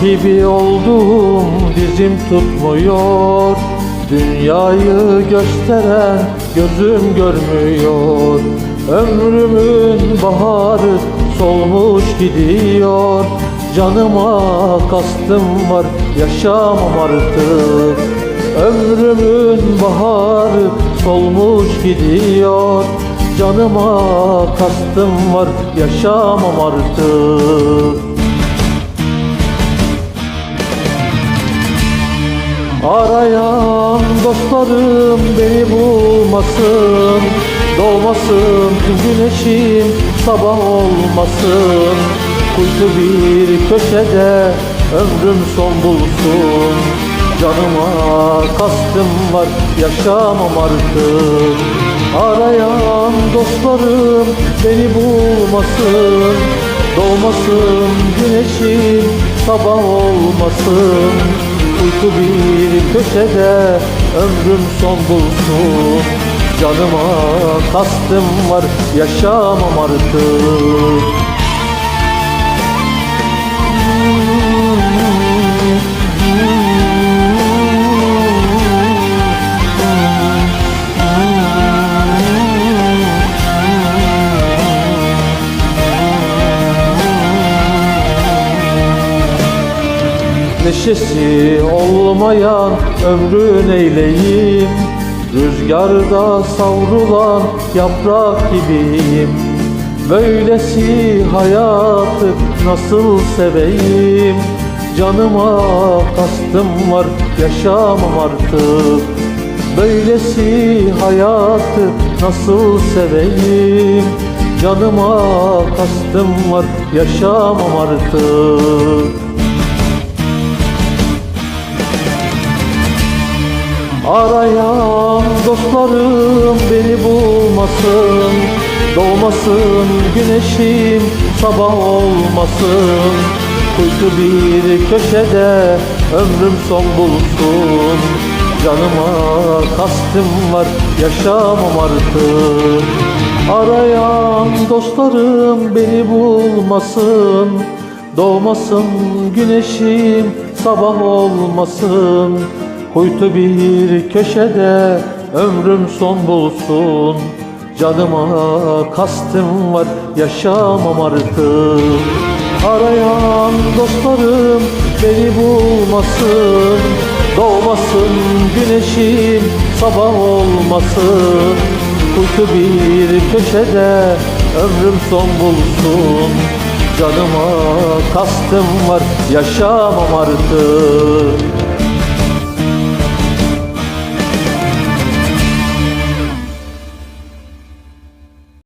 gibi oldum dizim tutmuyor. Dünyayı gösteren gözüm görmüyor. Ömrümün baharı solmuş gidiyor. Canıma kastım var yaşamam artık. Ömrümün baharı solmuş gidiyor. Canıma kastım var yaşamam artık Arayan dostlarım beni bulmasın Doğmasın güneşim sabah olmasın. Kuytu bir köşede ömrüm son bulsun. Canıma kastım var yaşamam artık. Arayan dostlarım beni bulmasın Doğmasın güneşim sabah olmasın Uyku bir köşede ömrüm son bulsun Canıma kastım var yaşamam artık Neşesi olmayan ömrün eyleyim. Rüzgarda savrulan yaprak gibiyim. Böylesi hayatı nasıl seveyim? Canıma kastım var yaşamam artık. Böylesi hayatı nasıl seveyim? Canıma kastım var yaşamam artık Arayan dostlarım beni bulmasın Doğmasın güneşim sabah olmasın. Kuytu bir köşede ömrüm son bulsun. Canıma kastım var yaşamam artık. Arayan dostlarım beni bulmasın Doğmasın güneşim sabah olmasın Kuytu bir köşede ömrüm son bulsun. Canıma kastım var yaşamam artık. Arayan dostlarım beni bulmasın. Doğmasın güneşim sabah olmasın. Kuytu bir köşede ömrüm son bulsun. Canıma kastım var yaşamam artık